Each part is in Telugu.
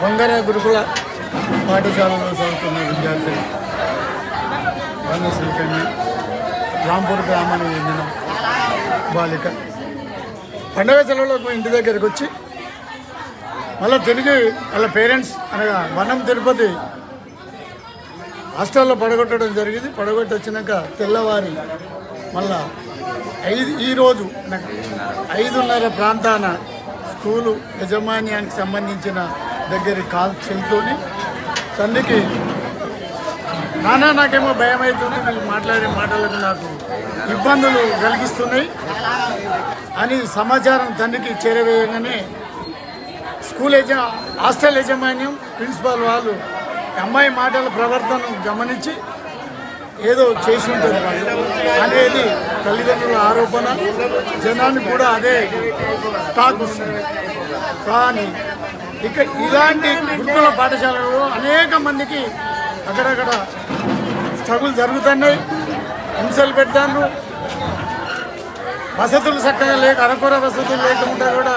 బంగార గురుకుల పాఠశాలలో చదువుతున్న విద్యార్థులు వన శ్రీకన్య రాంపూర్ గ్రామానికి చెందిన బాలిక. పండగ సెలవులకు ఇంటి దగ్గరికి వచ్చి మళ్ళీ తిరిగి వాళ్ళ పేరెంట్స్ అనగా వనం తిరుపతి హాస్టల్లో పడగొట్టడం జరిగింది. పడగొట్టి వచ్చినాక తెల్లవారి మళ్ళా ఐదు ఈరోజు ఐదున్నర ప్రాంతాన స్కూలు యజమాన్యానికి సంబంధించిన దగ్గరికి కాల్ చెల్తోని తండ్రికి నానా నాకేమో భయం అవుతుంది వీళ్ళు మాట్లాడే మాటలకు నాకు ఇబ్బందులు కలిగిస్తున్నాయి అని సమాచారం తండ్రికి చేరవేయగానే స్కూల్ యజ హాస్టల్ యాజమాన్యం ప్రిన్సిపాల్ వాళ్ళు అమ్మాయి మాటల ప్రవర్తనను గమనించి ఏదో చేసి ఉంటుంది. అనేది తల్లిదండ్రుల ఆరోపణ. జనానికి కూడా అదే టాక్ వస్తుంది. కానీ ఇక ఇలాంటి గురుకుల పాఠశాలలో అనేక మందికి అక్కడక్కడ స్ట్రగుల్ జరుగుతున్నాయి. హింసలు పెడతాను వసతులు చక్కగా లేక అరకొర వసతులు లేకుండా కూడా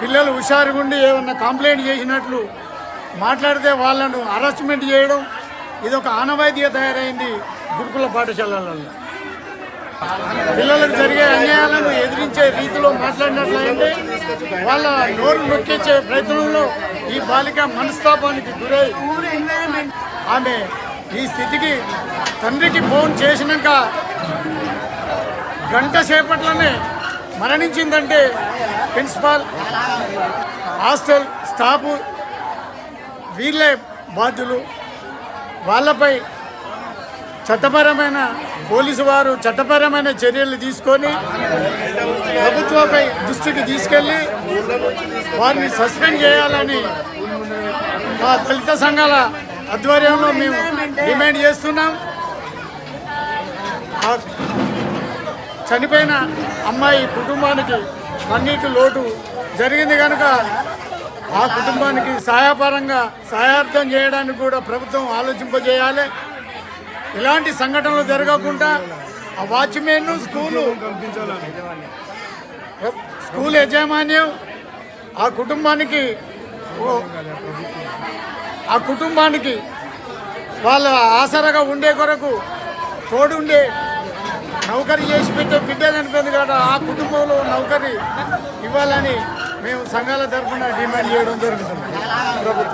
పిల్లలు హుషారుగుండి ఏమన్నా కంప్లైంట్ చేసినట్లు మాట్లాడితే వాళ్ళను అరెస్ట్మెంట్ చేయడం ఇది ఒక ఆనవాయితీగా తయారైంది గురుకుల పాఠశాలలలో. పిల్లలకు జరిగే అన్యాయాలను ఎదిరించే రీతిలో మాట్లాడినట్లయితే వాళ్ళ నోరు నొక్కించే ప్రయత్నంలో ఈ బాలిక మనస్తాపానికి గురై ఆమె ఈ స్థితికి తండ్రికి ఫోన్ చేసినాక గంట సేపట్లోనే మరణించిందంటే ప్రిన్సిపాల్ హాస్టల్ స్టాఫ్ వీళ్ళే బాధ్యులు. వాళ్ళపై చట్టపరమైన పోలీసు వారు చట్టపరమైన చర్యలు తీసుకొని ప్రభుత్వంపై దృష్టికి తీసుకెళ్ళి వారిని సస్పెండ్ చేయాలని మా దళిత సంఘాల ఆధ్వర్యంలో మేము డిమాండ్ చేస్తున్నాం. చనిపోయిన అమ్మాయి కుటుంబానికి అన్నిటి లోటు జరిగింది కనుక ఆ కుటుంబానికి సహాయపరంగా సహాయార్థం చేయడానికి కూడా ప్రభుత్వం ఆలోచింపజేయాలి. ఇలాంటి సంఘటనలు జరగకుండా ఆ వాచ్మెన్ స్కూలు స్కూల్ యాజమాన్యం ఆ కుటుంబానికి ఆ కుటుంబానికి వాళ్ళ ఆసరగా ఉండే కొరకు తోడుండే నౌకరీ చేసి పెట్టే బిడ్డ కనిపింది కదా ఆ కుటుంబంలో నౌకరీ ఇవ్వాలని మేము సంఘాల తరఫున డిమాండ్ చేయడం జరుగుతుంది. ప్రభుత్వం